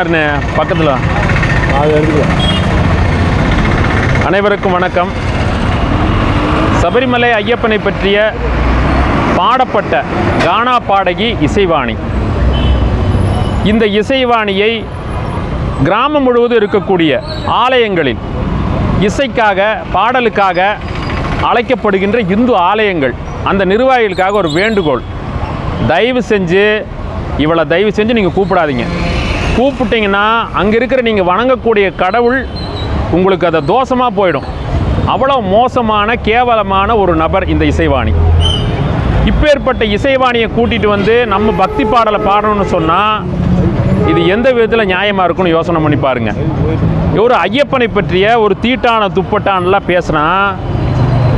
பக்கத்தில் அது எடுத்துக்கலாம் அனைவருக்கும் வணக்கம். சபரிமலை ஐயப்பனை பற்றிய பாடப்பட்ட கானா பாடகி இசைவாணி. இந்த இசைவாணியை கிராமம் முழுவதும் இருக்கக்கூடிய ஆலயங்களில் இசைக்காக பாடலுக்காக அழைக்கப்படுகின்ற இந்து ஆலயங்கள் அந்த நிர்வாகிகளுக்காக ஒரு வேண்டுகோள். தயவு செஞ்சு இவளை தயவு செஞ்சு நீங்கள் கூப்பிடாதீங்க. கூப்பிட்டீங்கன்னா அங்கே இருக்கிற நீங்கள் வணங்கக்கூடிய கடவுள் உங்களுக்கு அதை தோஷமாக போயிடும். அவ்வளோ மோசமான கேவலமான ஒரு நபர் இந்த இசைவாணி. இப்பேற்பட்ட இசைவாணியை கூட்டிகிட்டு வந்து நம்ம பக்தி பாடலை பாடணும்னு சொன்னால் இது எந்த விதத்தில் நியாயமாக இருக்கும்னு யோசனை பண்ணி பாருங்கள் ஒரு ஐயப்பனை பற்றிய ஒரு தீட்டான துப்பட்டான்லாம் பேசுனா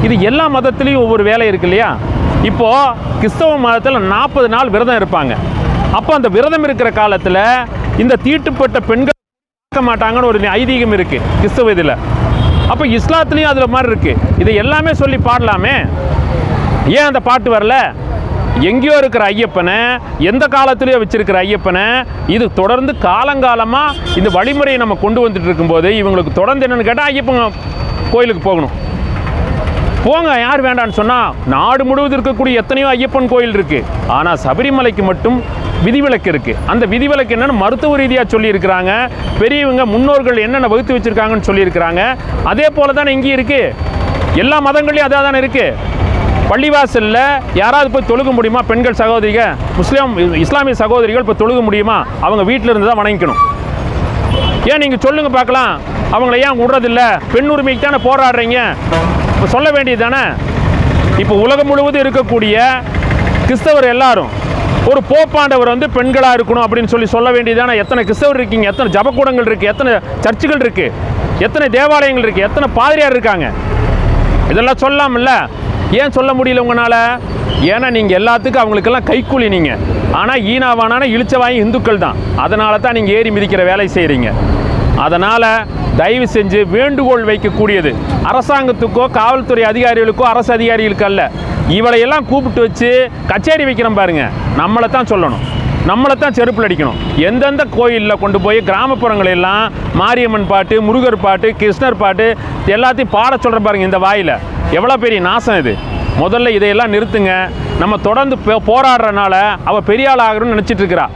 இது எல்லா மதத்துலேயும் ஒவ்வொரு வேலை இருக்கு இல்லையா? இப்போது கிறிஸ்தவ மதத்தில் நாற்பது நாள் விரதம் இருப்பாங்க. அப்போ அந்த விரதம் இருக்கிற காலத்தில் இந்த தீட்டுப்பட்ட பெண்கள் பார்க்க மாட்டாங்கன்னு ஒரு ஐதீகம் இருக்குது கிறிஸ்தவ இதில். அப்போ இஸ்லாத்துலேயும் அதில் மாதிரி இருக்குது இதை எல்லாமே சொல்லி பாடலாமே? ஏன் அந்த பாட்டு வரல? எங்கேயோ இருக்கிற ஐயப்பனை எந்த காலத்திலேயோ வச்சிருக்கிற ஐயப்பனை இது தொடர்ந்து காலங்காலமாக இந்த வழிமுறையை நம்ம கொண்டு வந்துட்டு இருக்கும்போது இவங்களுக்கு தொடர்ந்து என்னென்னு கேட்டால் ஐயப்பன் கோயிலுக்கு போகணும். போங்க யார் வேண்டான்னு சொன்னால் நாடு முழுவதும் இருக்கக்கூடிய எத்தனையோ ஐயப்பன் கோயில் இருக்குது ஆனால் சபரிமலைக்கு மட்டும் விதிவிலக்கு இருக்குது அந்த விதிவிலக்கு என்னென்னு மருத்துவ ரீதியாக சொல்லியிருக்கிறாங்க. பெரியவங்க முன்னோர்கள் என்னென்ன வகுத்து வச்சுருக்காங்கன்னு சொல்லியிருக்கிறாங்க. அதே போல தானே இங்கேயும் இருக்குது எல்லா மதங்கள்லையும் அதாக தானே இருக்குது பள்ளிவாசலில் யாராவது போய் தொழுக முடியுமா? பெண்கள் சகோதரிகள் முஸ்லீம் இஸ்லாமிய சகோதரிகள் இப்போ தொழுக முடியுமா? அவங்க வீட்டில் இருந்து தான் வணங்கிக்கணும். ஏன் நீங்கள் சொல்லுங்க பார்க்கலாம். அவங்கள ஏன் விடுறதில்ல? பெண் உரிமைக்கு தானே போராடுறீங்க? இப்போ சொல்ல வேண்டியது தானே? இப்போ உலகம் முழுவதும் இருக்கக்கூடிய கிறிஸ்தவர் எல்லாரும் ஒரு போப்பாண்டவர் வந்து பெண்களாக இருக்கணும் அப்படின்னு சொல்லி சொல்ல வேண்டியதான எத்தனை கிறிஸ்தவர் இருக்கீங்க? எத்தனை ஜபக்கூடங்கள் இருக்குது எத்தனை சர்ச்சுகள் இருக்குது எத்தனை தேவாலயங்கள் இருக்குது எத்தனை பாதிரியார் இருக்காங்க? இதெல்லாம் சொல்லாமல்ல. ஏன் சொல்ல முடியல உங்களால்? ஏன்னா நீங்கள் எல்லாத்துக்கும் அவங்களுக்கெல்லாம் கைக்கூலி நீங்கள் ஆனால் ஈனாவானான இழிச்சவாயும் இந்துக்கள் தான். அதனால தான் நீங்கள் ஏறி மிதிக்கிற வேலை செய்கிறீங்க அதனால் தயவு செஞ்சு வேண்டுகோள் வைக்கக்கூடியது. அரசாங்கத்துக்கோ காவல்துறை அதிகாரிகளுக்கோ அரசு அதிகாரிகளுக்கு அல்ல. இவளையெல்லாம் கூப்பிட்டு வச்சு கச்சேரி வைக்கிறோம் பாருங்க. நம்மளை தான் சொல்லணும். நம்மளை தான் செருப்பில் அடிக்கணும். எந்தெந்த கோயிலில் கொண்டு போய் கிராமப்புறங்களெல்லாம் மாரியம்மன் பாட்டு முருகர் பாட்டு கிருஷ்ணர் பாட்டு எல்லாத்தையும் பாட சொல்கிற பாருங்க இந்த வாயில். எவ்வளோ பெரிய நாசம் இது. முதல்ல இதையெல்லாம் நிறுத்துங்க. நம்ம தொடர்ந்து போ- போராடுறனால அவள் பெரிய ஆள் ஆகணும்னு நினச்சிட்டு இருக்கிறா.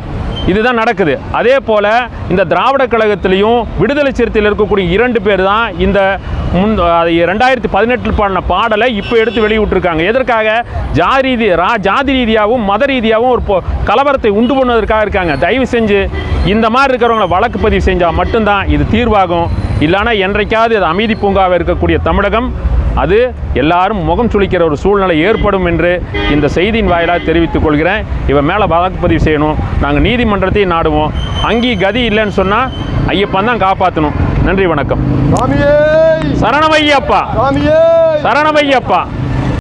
இதுதான் நடக்குது. அதே போல் இந்த திராவிட கழகத்திலையும் விடுதலை சிறுத்தையில் இருக்கக்கூடிய இரண்டு பேர் தான் இந்த முன் ரெண்டாயிரத்தி பதினெட்டில் பாடின பாடலை இப்போ எடுத்து வெளியிட்டிருக்காங்க. எதற்காக? ஜாதி ரீதி ரா ஜாதி ரீதியாகவும் மத ரீதியாகவும் ஒரு கலவரத்தை உண்டு பண்ணுவதற்காக இருக்காங்க. தயவு செஞ்சு இந்த மாதிரி இருக்கிறவங்களை வழக்கு பதிவு செஞ்சால் மட்டும்தான் இது தீர்வாகும். இல்லைன்னா என்றைக்காவது அது அமைதி பூங்காவாக இருக்கக்கூடிய தமிழகம். அது எல்லாரும் முகம் சுளிக்கிற ஒரு சூழ்நிலை ஏற்படும் என்று இந்த செய்தியின் வாயிலாக தெரிவித்துக் கொள்கிறேன். இவன் மேலே வழக்கு பதிவு செய்யணும். நாங்கள் நீதிமன்றத்தையும் நாடுவோம். அங்கி கதி இல்லைன்னு சொன்னால் ஐயப்பன் தான் காப்பாற்றணும் நன்றி வணக்கம். சரணமையப்பா சரணமையப்பா